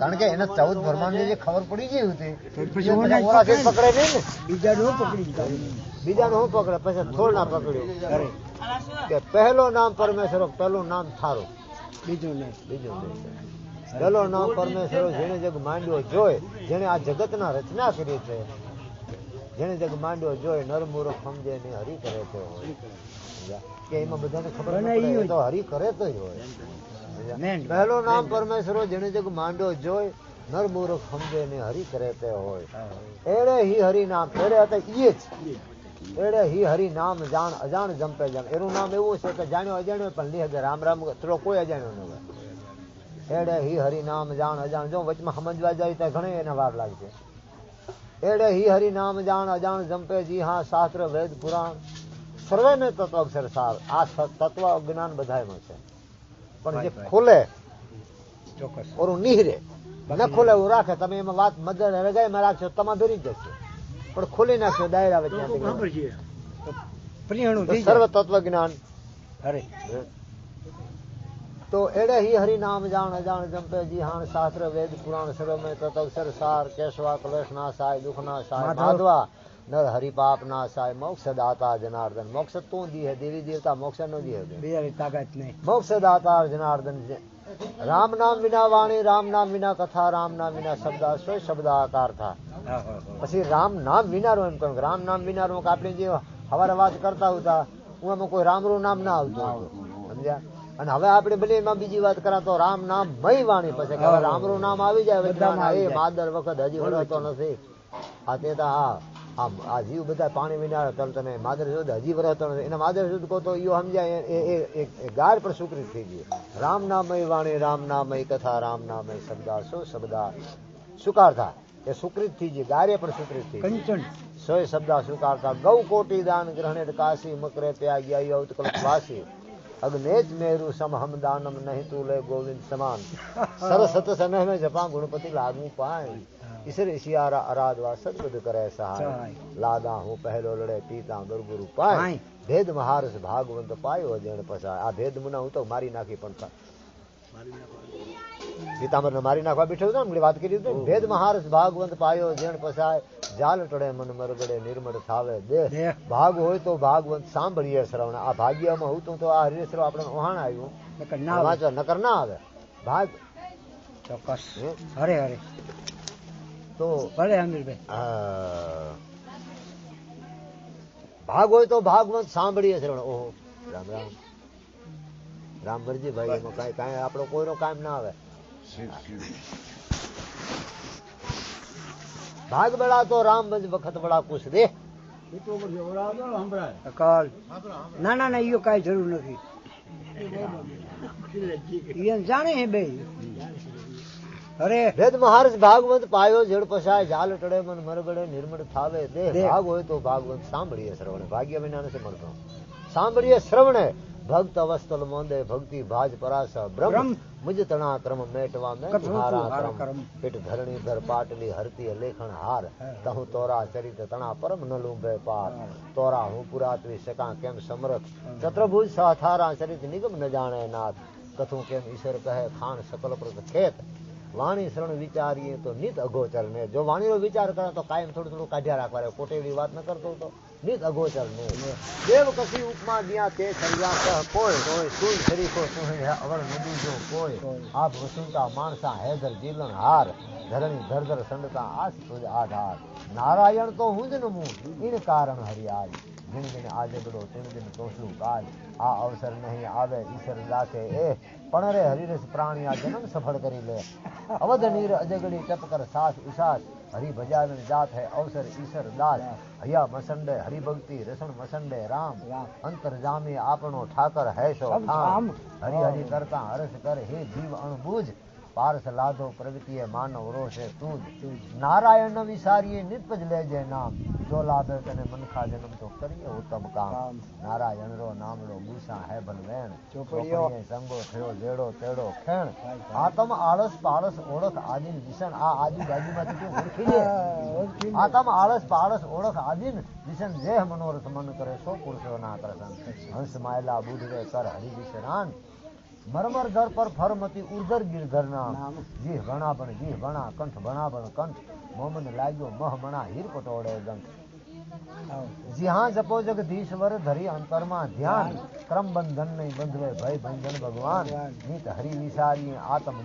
કારણ કે એને ચૌદ ફરમાનની જે ખબર પડી ગઈ હતી પકડે નહીં ને બીજા નું? પકડી બીજા નું? હું પકડે પછી થોડ ના પકડ્યું. કે પહેલો નામ પરમેશ્વર પહેલું નામ થારું. બીજું નહીં. બીજું નહીં. પેલો નામ પરમેશ્વર જેને જગ માંડ્યો જોય જેને આ જગતના રચના કરી છે જેને જગ માંડ્યો જોય નર મૂર્ખ સમજે ને હરી કરે તો હોય કે એમાં બધાને ખબર તો હરી કરે તો જ હોય. પહેલો નામ પરમેશ્વર જેને જગ માંડો જોય નર મૂર્ખ સમજે ને હરી કરે તે હોય. એડે હિ હરી નામ એડે હતા ઈએ જ. એડે હિ હરી નામ જાણ અજાણ જંપે જાણ. એનું નામ એવું છે કે જાણ્યો અજાણ્યો પણ લી રામ રામ થોડો કોઈ અજાણ્યો ન હોય. એડે હિ હરી નામ જાણ અજાણ. જો વચમાં સમજવા જાય તો ઘણી એને વાર લાગશે. એડે હિ હરિ નામ જાણ અજાણ જંપે જી હા શાસ્ત્ર વેદ પુરાણ. સર્વે ને તત્વ અક્ષર સાર. આ તત્વ જ્ઞાન બધાયમાં છે. પણ જે ખોલે ચોક્કસ. ઓરું નીહરે. ન ખોલે એવું રાખે તમે એમાં વાત મદર રગાઈમાં રાખશો તમા ભરી જશે. પણ ખોલી નાખશો ડાયરા વચ્ચે સર્વ તત્વ જ્ઞાન અરે. તો એડે હી હરિ નામ જાણ અજાણ જંપે જી હાણ શાસ્ત્ર વેદ પુરાણ સર્વમય તત્વક્ષર સાર કેશવા કલેશ ના સાય દુઃખ ના સાય માધવ. નર હરિ પાપ ના સાય મોક્ષ દાતા જનાર્દન. મોક્ષ તું દી હે દેવી દેવતા મોક્ષ નો દી હે. તાકાત નહીં. મોક્ષ દાતા જનાર્દન રામ નામ વિના વાણી રામ નામ વિના કથા રામ નામ વિના શબ્દ સોય શબ્દ આકાર થા. હા હા હા. પછી રામ નામ વિનારો એમ કહ્યું રામ નામ વિના રો આપણે જે હવારે વાત કરતા હતા હું એમાં કોઈ રામરું નામ ના આવતું સમજ્યા? અને હવે આપણે ભલે એમાં બીજી વાત કરા તો રામ નામ મય વાણી પછી રામરું નામ આવી જાય. એ માદર વખત હજી વળતો નથી. આ તે તો આ જીવ બધા પાણી વિના તમ તને માદર શુદ્ધ હજી વરતો નથી એના માદર શુદ્ધ કહો તો યો સમજાય એ ગાર પણ સ્વીકૃત થઈ ગયું. રામ નામય વાણી રામ નામય કથા રામ નામય શબ્દા સો શબ્દા સુકારતા એ સુકૃત થઈ ગઈ ગારે પણ સુકૃત થઈ કંચન. સોય શબ્દા સુકારતા ગૌ કોટી દાન ગ્રહણે કાશી મકરે ત્યાગ્યા ગયા વાસી. અગ્નેજ મેરુ સમહમ દાનમ નહીં તું લે ગોવિંદ સમાન. સરસત સમય મેં જપા ગુણપતિ લાગુ પાય. ઈશ્વર ઈશિયારા અરાધવા સદબુદ્ધ કરે સહાય. લાદા હું પહેલો લડે પીતા દુર્ગુરુ પાય. ભેદ મહારસ ભાગવંત પાયો જેણ પસાય. આ ભેદ મુના હું તો મારી નાખી પણ પીતાંબર ને મારી નાખવા બેઠો હતો ને વાત કરી હતી ભેદ મહારસ ભાગવંત પાયો જેણ પસાય જાલ ટળે મન મરગડે નિર્મળ થાવે દેહ. ભાગ હોય તો ભાગવંત સાંભળીએ શ્રવણ. આ ભાગ્યમાં હું તો આ હરિશ્રવ આપણે વહાણ આવ્યું. વાંચવા નકર ના આવે. ભાગ. ચોક્કસ. હરે અરે તો ભલે અમીરભાઈ ભાગ હોય તો ભાગવંત સાંભળીએ શ્રવણ. ઓહો. રામ રામ. રામ ભરજી ભાઈ એમાં કાંઈ કાંઈ આપણો કોઈનો કામ ના આવે. ભાગ બળા તો રામ વખત બળા કુશ દે અકાલ. ના ના ના ઈયો કાંઈ જરૂર નથી. જાણે હે બે. અરે. વેદ મહારાજ ભાગવત પાયો જળ પસાય ઝાલ ટળે મન મરગડે નિર્મળ થાવે દે. ભાગ હોય તો ભાગવત સાંભળીએ શ્રવણે. ભાગ્ય વિના નથી મળતો સાંભળીએ શ્રવણે. ભક્ત અવસ્થલ મોંદે ભક્તિ ભાજ પરાસ બ્રહ્મ. મુજ તણા ક્રમ મેટવા મેં હારા ક્રમ. પીઠ ધરણી ધર પાટલી હરતી લેખણ હાર. તહુ તોરા ચરિત તણા પરમ ન લુંભે પાર. તોરા હું પુરાતવી શકા કેમ સમરથ? ચત્રભુજ સાથારા ચરિત નિગમ ન જાણે નાથ. કથું કેમ ઈશ્વર કહે ખાન સકલ પ્રત ખેત. વાણી શરણ વિચારીએ તો નિત અગોચર ને. જો વાણીનો વિચાર કરે તો કાયમ થોડું થોડું કાઢ્યા રાખવા રહે. કોટેલી વાત ન કરતો તો નિત અગોચર ને. દેવ કસી ઉપમા જ્યાં તે કહ કોઈ. કોઈ સુઈ શરીફો સુહે અવર નદી જો કોઈ. આપ વસુંતા માણસા હેદર જીલન હાર. ધરણી ધરધર સંડતા આસ તુજ આધાર. નારાયણ તો હું જ નમું ઇન કારણ હરિયાળ. દિન દિન આજગડો તિન દિન તોસું કાલ આ અવસર નહીં આવે ઈશ્વર રાખે એ. પણ રે હરિરસ પ્રાણી આ જન્મ સફળ કરી લે. અવધ નીર અજગડી ટપકર સાસ ઉસાસ હરિ ભજાવન જાત હે અવસર ઈશ્વર દાસ. હૈયા મસંડે હરિભક્તિ રસણ મસંડે રામ. અંતર જામી આપણો ઠાકર હૈશો ઠામ. હરિ હરિ કરતા હરસ કર હે જીવ અણબુજ. પારસ લાધો પ્રગતિએ માનવ રોષે તુજ નારાયણ ન વિસારીએ નિપજ લેજે નામ. જો લાભે તને મનખા જન્મ તો કરીએ ઉત્તમ કામ. નારાયણ રો નામડો ગુસા હે ભલવેણ ચોપડીઓ. સંગો થયો જેડો તેડો ખેણ. આતમ આળસ પાળસ ઓળખ આદિન વિષણ. આ આજુબાજુમાંથી તું ઓળખી લે. આતમ આળસ પાળસ ઓળખ આદિન વિષણ જેહ મનોરથ મન કરે સો પુરુષો ના પ્રસન્ન હંસ માયલા બુધવે કર હરિ વિશરાન મરમર ધર પર ફરમતી ઉર્ધર ગિરધર નામ નામ. જીહ ભણા પણ જીહ ભણા કંઠ ભણા પણ કંઠ. મોમન લાગ્યો મહ મણા હીર પટોળે ગંઠ. જ્યાં જપો જગદીશ્વર ધરી અંતરમાં ધ્યાન. ક્રમ બંધન નહીં બંધવે ભય ભંજન ભગવાન. નીત હરી હરિ વિસારી આત્મ